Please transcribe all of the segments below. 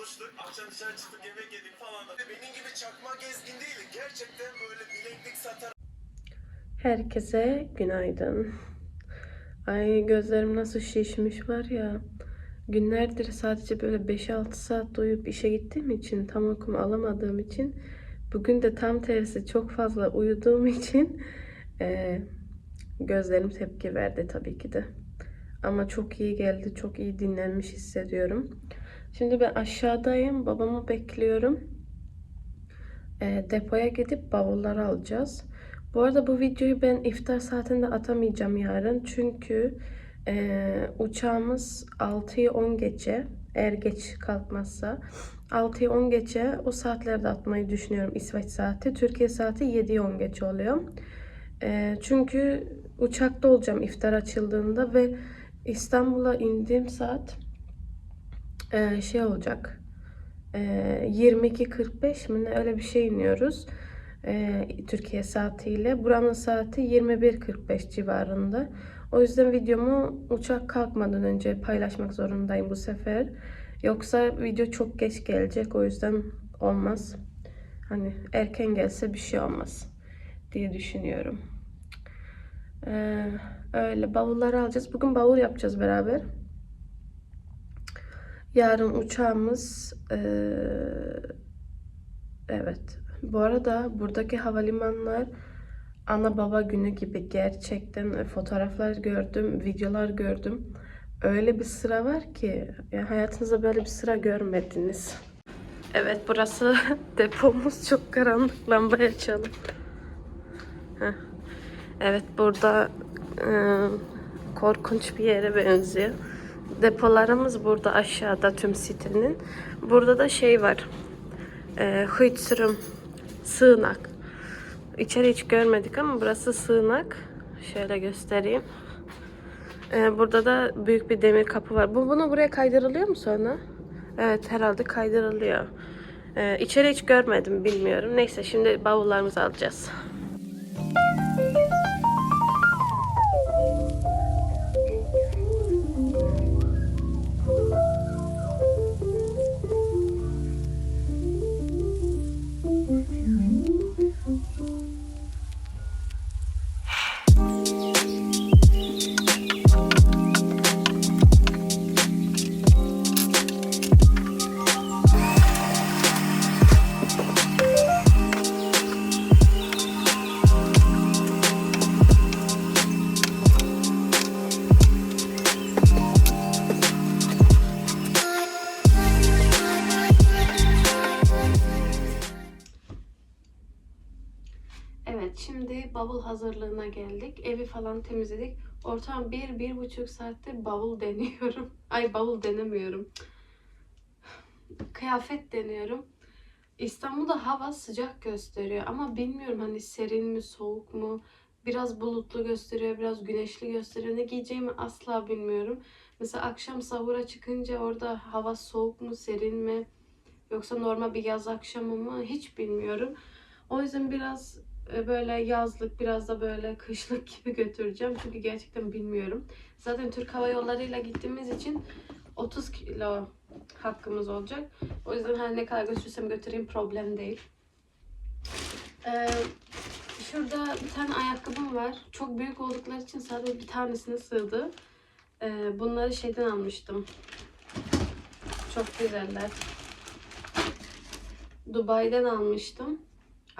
buluştuk. Akşam dışarı çıktık yemek yedik falan da. Benim gibi çakma gezgin değil. Gerçekten böyle bileklik satar. Herkese günaydın. Ay gözlerim nasıl şişmiş var ya. Günlerdir sadece böyle 5-6 saat uyuyup işe gittiğim için tam uykumu alamadığım için bugün de tam tersi çok fazla uyuduğum için eee, gözlerim tepki verdi tabii ki de. Ama çok iyi geldi. Çok iyi dinlenmiş hissediyorum. Şimdi ben aşağıdayım. Babamı bekliyorum. Eee, depoya gidip bavulları alacağız. Bu arada bu videoyu ben iftar saatinde atamayacağım yarın. Çünkü eee, uçağımız 6'yı 10 geçe. Eğer geç kalkmazsa. 6'yı 10 geçe o saatlerde atmayı düşünüyorum İsveç saati. Türkiye saati 7'yi 10 geçe oluyor. Eee, çünkü uçakta olacağım iftar açıldığında ve İstanbul'a indiğim saat eee, şey olacak. Eee 22.45 mi ne öyle bir şey iniyoruz. Eee, Türkiye saatiyle. Buranın saati 21.45 civarında. O yüzden videomu uçak kalkmadan önce paylaşmak zorundayım bu sefer. Yoksa video çok geç gelecek. O yüzden olmaz. Hani erken gelse bir şey olmaz diye düşünüyorum. Eee, öyle bavulları alacağız. Bugün bavul yapacağız beraber. Yarın uçağımız eee, evet. Bu arada buradaki havalimanlar ana baba günü gibi gerçekten fotoğraflar gördüm, videolar gördüm. Öyle bir sıra var ki yani hayatınızda böyle bir sıra görmediniz. Evet burası depomuz çok karanlık lambayı açalım. Evet burada e, korkunç bir yere benziyor. Depolarımız burada aşağıda tüm sitenin. Burada da şey var. E, Hütsürüm sığınak. İçeri hiç görmedik ama burası sığınak. Şöyle göstereyim. E, burada da büyük bir demir kapı var. Bu bunu buraya kaydırılıyor mu sonra? Evet herhalde kaydırılıyor. E, içeri hiç görmedim bilmiyorum. Neyse şimdi bavullarımızı alacağız. Hazırlığına geldik. Evi falan temizledik. Ortam bir, bir buçuk saattir bavul deniyorum. Ay bavul denemiyorum. Kıyafet deniyorum. İstanbul'da hava sıcak gösteriyor ama bilmiyorum hani serin mi soğuk mu biraz bulutlu gösteriyor biraz güneşli gösteriyor ne giyeceğimi asla bilmiyorum. Mesela akşam sahura çıkınca orada hava soğuk mu serin mi yoksa normal bir yaz akşamı mı hiç bilmiyorum. O yüzden biraz böyle yazlık biraz da böyle kışlık gibi götüreceğim çünkü gerçekten bilmiyorum. Zaten Türk Hava Yolları'yla gittiğimiz için 30 kilo hakkımız olacak. O yüzden her ne kadar götürsem götüreyim problem değil. Ee, şurada bir tane ayakkabım var. Çok büyük oldukları için sadece bir tanesine sığdı. Ee, bunları şeyden almıştım. Çok güzeller. Dubai'den almıştım.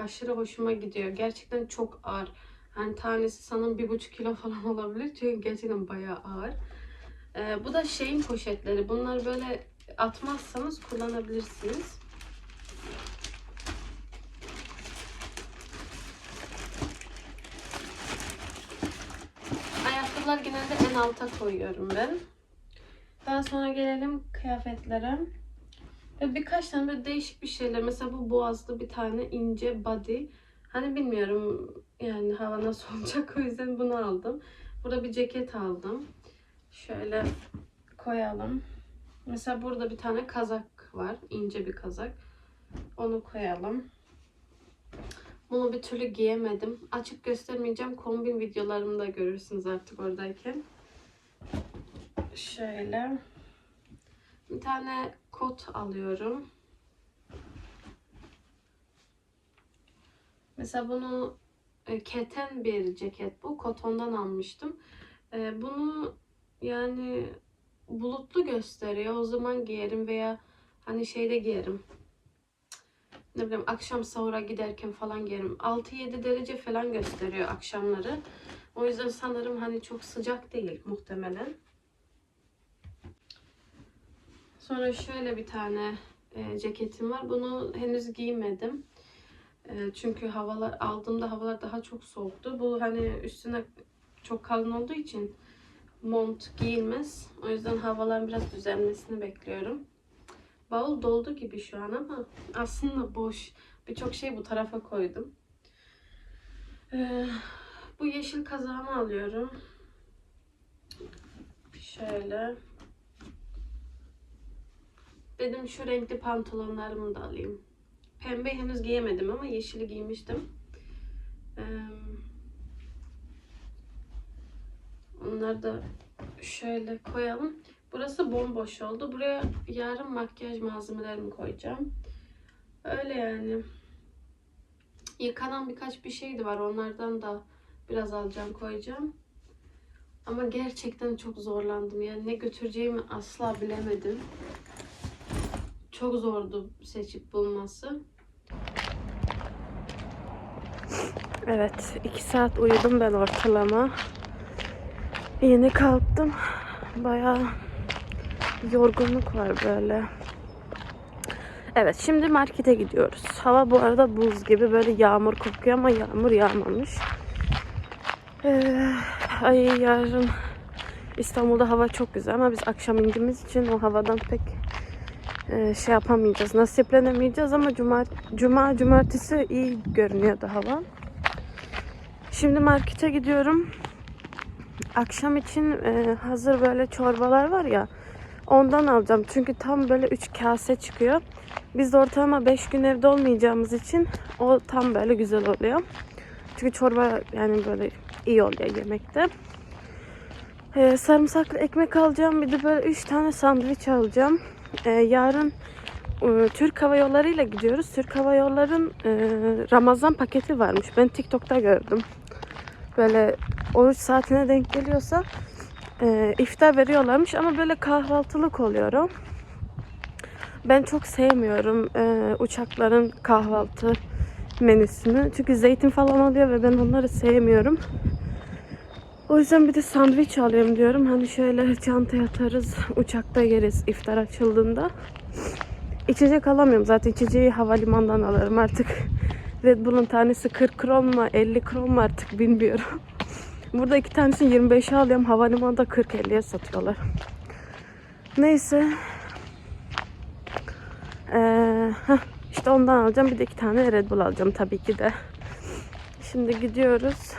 Aşırı hoşuma gidiyor. Gerçekten çok ağır. Hani tanesi sanırım bir buçuk kilo falan olabilir. Çünkü gerçekten bayağı ağır. Ee, bu da şeyin poşetleri. Bunlar böyle atmazsanız kullanabilirsiniz. Ayakkabılar genelde en alta koyuyorum ben. Daha sonra gelelim kıyafetlere. Ve birkaç tane böyle değişik bir şeyler. Mesela bu boğazlı bir tane ince body. Hani bilmiyorum yani hava nasıl olacak o yüzden bunu aldım. Burada bir ceket aldım. Şöyle koyalım. Mesela burada bir tane kazak var. ince bir kazak. Onu koyalım. Bunu bir türlü giyemedim. Açık göstermeyeceğim. Kombin videolarımda görürsünüz artık oradayken. Şöyle. Bir tane kot alıyorum. Mesela bunu e, keten bir ceket bu. Kotondan almıştım. E, bunu yani bulutlu gösteriyor. O zaman giyerim veya hani şeyde giyerim. Ne bileyim akşam sahura giderken falan giyerim. 6-7 derece falan gösteriyor akşamları. O yüzden sanırım hani çok sıcak değil muhtemelen. Sonra şöyle bir tane e, ceketim var. Bunu henüz giymedim. E, çünkü havalar aldığımda havalar daha çok soğuktu. Bu hani üstüne çok kalın olduğu için mont giyilmez. O yüzden havaların biraz düzelmesini bekliyorum. Bavul doldu gibi şu an ama aslında boş. Birçok şey bu tarafa koydum. Ee, bu yeşil kazağımı alıyorum. Şöyle. Dedim şu renkli pantolonlarımı da alayım. Pembe henüz giyemedim ama yeşili giymiştim. Ee, onları da şöyle koyalım. Burası bomboş oldu. Buraya yarın makyaj malzemelerimi koyacağım. Öyle yani. Yıkanan birkaç bir şey de var. Onlardan da biraz alacağım koyacağım. Ama gerçekten çok zorlandım. Yani ne götüreceğimi asla bilemedim. Çok zordu seçip bulması. Evet, iki saat uyudum ben ortalama. Yeni kalktım. Bayağı yorgunluk var böyle. Evet, şimdi markete gidiyoruz. Hava bu arada buz gibi böyle yağmur kokuyor ama yağmur yağmamış. Ee, ay yarın İstanbul'da hava çok güzel ama biz akşam indiğimiz için o havadan pek e, şey yapamayacağız, nasiplenemeyeceğiz ama cuma, cuma cumartesi iyi görünüyordu hava. Şimdi markete gidiyorum. Akşam için e, hazır böyle çorbalar var ya ondan alacağım. Çünkü tam böyle 3 kase çıkıyor. Biz de ortalama 5 gün evde olmayacağımız için o tam böyle güzel oluyor. Çünkü çorba yani böyle iyi oluyor yemekte. E, sarımsaklı ekmek alacağım. Bir de böyle 3 tane sandviç alacağım. E, yarın e, Türk Hava Yolları ile gidiyoruz. Türk Hava Yolları'nın e, Ramazan paketi varmış. Ben TikTok'ta gördüm. Böyle oruç saatine denk geliyorsa e, iftar veriyorlarmış ama böyle kahvaltılık oluyor o. Ben çok sevmiyorum e, uçakların kahvaltı menüsünü. Çünkü zeytin falan oluyor ve ben onları sevmiyorum. O yüzden bir de sandviç alayım diyorum. Hani şöyle çantaya atarız, uçakta yeriz iftar açıldığında. İçecek alamıyorum. Zaten içeceği havalimanından alırım artık. Red Bull'un tanesi 40 kron mu 50 kron mu artık bilmiyorum. Burada iki tanesini 25'e alıyorum. Havalimanında 40-50'ye satıyorlar. Neyse. Ee, heh, işte ondan alacağım. Bir de iki tane Red Bull alacağım tabii ki de. Şimdi gidiyoruz.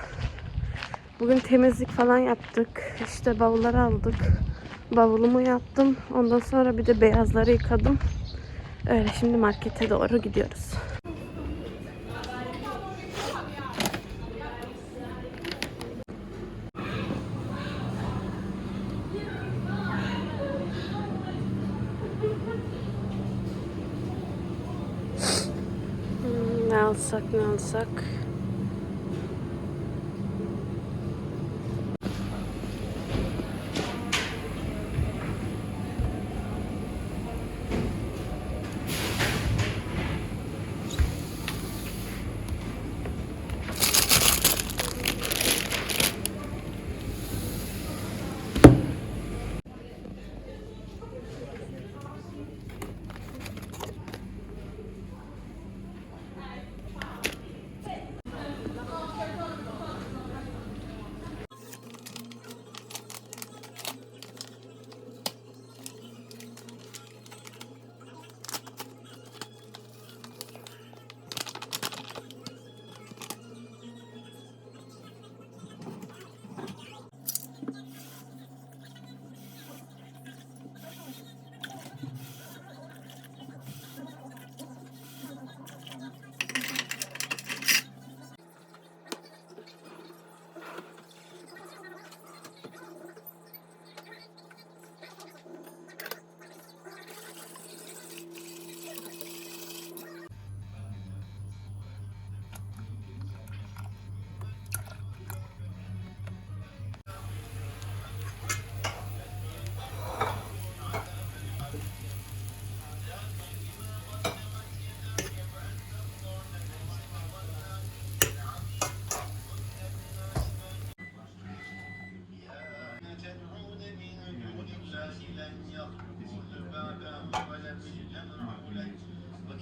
Bugün temizlik falan yaptık. İşte bavulları aldık. Bavulumu yaptım. Ondan sonra bir de beyazları yıkadım. Öyle şimdi markete doğru gidiyoruz. Hmm, alsak ne alsak.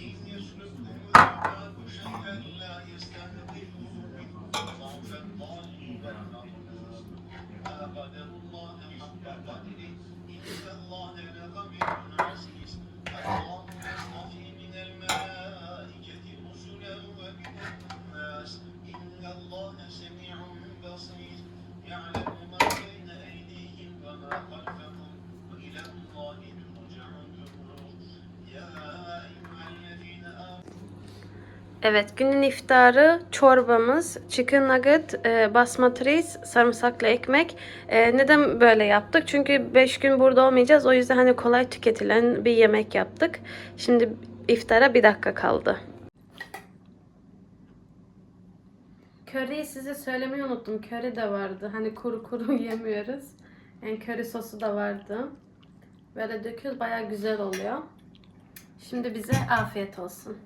izliyorsunuz. Bu yolda koşanlar la yastanı bir Evet, günün iftarı çorbamız, chicken nugget, e, basmati rice, sarımsaklı ekmek. E, neden böyle yaptık? Çünkü 5 gün burada olmayacağız. O yüzden hani kolay tüketilen bir yemek yaptık. Şimdi iftara bir dakika kaldı. Köriyi size söylemeyi unuttum. Köri de vardı. Hani kuru kuru yemiyoruz. Yani köri sosu da vardı. Böyle döküyoruz. Baya güzel oluyor. Şimdi bize afiyet olsun.